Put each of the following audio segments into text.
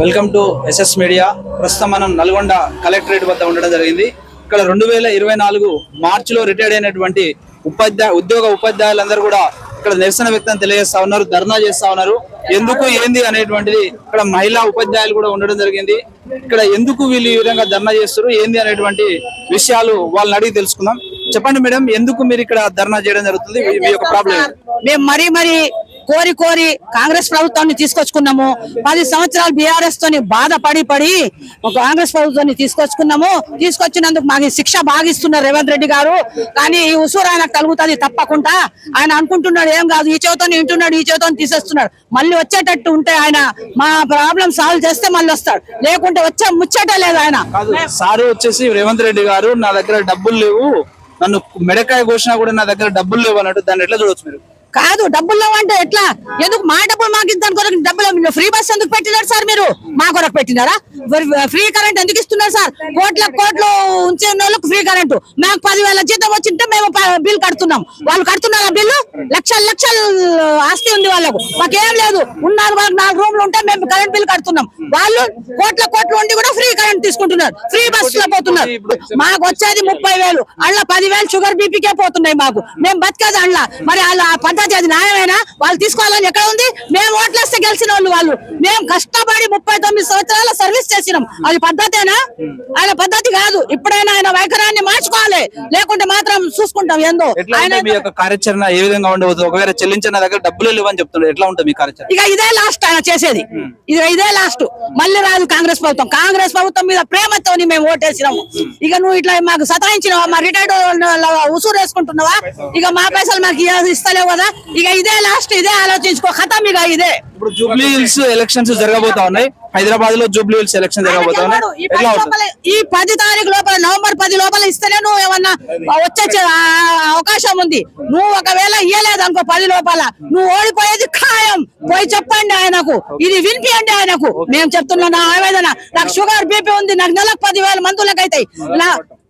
Welcome to SS media. ప్రస్తుతం మనం Nalgonda collectorate వద్ద ఉండడం జరిగింది. ఇక్కడ రెండు వేల ఇరవై నాలుగు మార్చిలో రిటైర్డ్ అయినటువంటి ఉపాధ్యాయ ఉద్యోగ ఉపాధ్యాయులందరూ కూడా ఇక్కడ నిరసన వ్యక్తం తెలియజేస్తా ఉన్నారు ధర్నా చేస్తా ఉన్నారు. ఎందుకు ఏంది అనేటువంటిది ఇక్కడ మహిళా ఉపాధ్యాయులు కూడా ఉండడం జరిగింది. ఇక్కడ ఎందుకు వీళ్ళు ఈ విధంగా ధర్నా చేస్తారు ఏంది అనేటువంటి విషయాలు వాళ్ళని అడిగి తెలుసుకుందాం. చెప్పండి మేడం ఎందుకు మీరు ఇక్కడ ధర్నా చేయడం జరుగుతుంది? మీ- యొక్క ప్రాబ్లం మేము మరీ మరీ కోరి కోరి కాంగ్రెస్ ప్రభుత్వాన్ని తీసుకొచ్చుకున్నాము. పది సంవత్సరాలు బీఆర్ఎస్ తోని బాధపడి పడి కాంగ్రెస్ ప్రభుత్వాన్ని తీసుకొచ్చుకున్నాము. తీసుకొచ్చినందుకు మాకు శిక్ష భాగిస్తున్నారు రేవంత్ రెడ్డి గారు. కానీ ఈ ఉసూరు ఆయనకు కలుగుతుంది తప్పకుండా. ఆయన అనుకుంటున్నాడు ఏం కాదు ఈ చేతితో వింటున్నాడు ఈ చేతితో తీసేస్తున్నాడు. మళ్ళీ వచ్చేటట్టు ఉంటే ఆయన మా ప్రాబ్లం సాల్వ్ చేస్తే మళ్ళీ వస్తాడు. లేకుంటే వచ్చే ముచ్చట లేదు ఆయన. సారు వచ్చేసి రేవంత్ రెడ్డి గారు నా దగ్గర డబ్బులు లేవు. నన్ను మెడకాయ కోసినా కూడా నా దగ్గర డబ్బులు లేవు అన్నట్టు దాన్ని ఎట్లా చూడొచ్చు మీరు? కాదు డబ్బుల్లో అంటే ఎట్లా? ఎందుకు మా డబ్బులు మాకు ఇంత కొరకు డబ్బులు ఫ్రీ బస్ ఎందుకు పెట్టినారు సార్ మీరు? మా కొరకు పెట్టినారా? ఫ్రీ కరెంట్ ఎందుకు ఇస్తున్నారు సార్? కోట్ల కోట్లు ఉంచే వాళ్ళకి ఫ్రీ కరెంటు. మాకు పదివేల జీతం వచ్చింటే మేము బిల్ కడుతున్నాం. వాళ్ళు కడుతున్నారా బిల్లు? లక్షల లక్షల ఆస్తి ఉంది వాళ్ళకు. మాకేం లేదు. ఉన్నారు వాళ్ళకి నాలుగు రూమ్లు ఉంటే మేము కరెంట్ బిల్ కడుతున్నాం. వాళ్ళు కోట్ల కోట్లు ఉండి కూడా ఫ్రీ కరెంట్ తీసుకుంటున్నారు. ఫ్రీ బస్లో పోతున్నారు. మాకు వచ్చేది ముప్పై వేలు. అట్లా పదివేలు షుగర్ బీపీకే పోతున్నాయి మాకు. మేము బతికేది అట్లా మరి వాళ్ళ పద్ధతి అది న్యాయమేనా? వాళ్ళు తీసుకోవాలని ఎక్కడ ఉంది? మేము ఓట్లేస్తే గెలిచిన వాళ్ళు. వాళ్ళు మేము కష్టపడి ముప్పై తొమ్మిది సంవత్సరాల సర్వీస్ చేసినాం. అది పద్ధతేనా? ఆయన పద్ధతి కాదు. ఇప్పుడైనా ఆయన వైఖరాన్ని మార్చుకోవాలి. లేకుంటే మాత్రం చూసుకుంటాం ఏందో. ఆయన కార్యాచరణ? ఏ విధంగా ఉండబోతుంది? ఒకవేళ చెల్లించిన దగ్గర డబ్బులు లేవని చెప్తున్నాడు ఎట్లా ఉంటుంది మీ కార్యాచరణ? ఇక ఇదే లాస్ట్ ఆయన చేసేది. ఇది ఇదే లాస్ట్ మళ్ళీ రాదు కాంగ్రెస్ ప్రభుత్వం. కాంగ్రెస్ ప్రభుత్వం మీద ప్రేమతోని మేము ఓటేసినాము. ఇక నువ్వు ఇట్లా మాకు సతాయించినావా? మా రిటైర్డ్ ఉసూరు వేసుకుంటున్నావా? ఇక మా పైసలు మాకు ఇస్తలేవు కదా? ఇక ఇదే లాస్ట్ ఇదే ఆలోచించుకో. ఖతం ఇక ఇదే. ఇప్పుడు జూబ్లీ హిల్స్ ఎలక్షన్స్ జరగబోతా ఉన్నాయి. హైదరాబాద్లో జూబ్లీ హిల్స్ ఎలక్షన్ జరగబోతా ఉన్నాయి. ఈ పది తారీఖు లోపల నవంబర్ పది లోపల ఇస్తేనే నువ్వు ఏమన్నా వచ్చే అవకాశం ఉంది. నువ్వు ఒకవేళ ఇయ్యలేదు అనుకో పది లోపల నువ్వు ఓడిపోయేది ఖాయం పోయి చెప్పండి ఆయనకు. ఇది వినిపియండి ఆయనకు. మేము చెప్తున్నా నా ఆవేదన. నాకు షుగర్ బీపీ ఉంది నాకు నెలకు పదివేల మందులకు అవుతాయి నా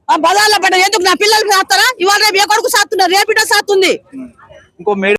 ఆ బజార్లో పడ్డ ఎందుకు నా పిల్లలకి సాస్తారా ఇవాళ రేపు ఏ కొడుకు సాస్తున్నారు రేపిటో సాస్తుంది ఇంకో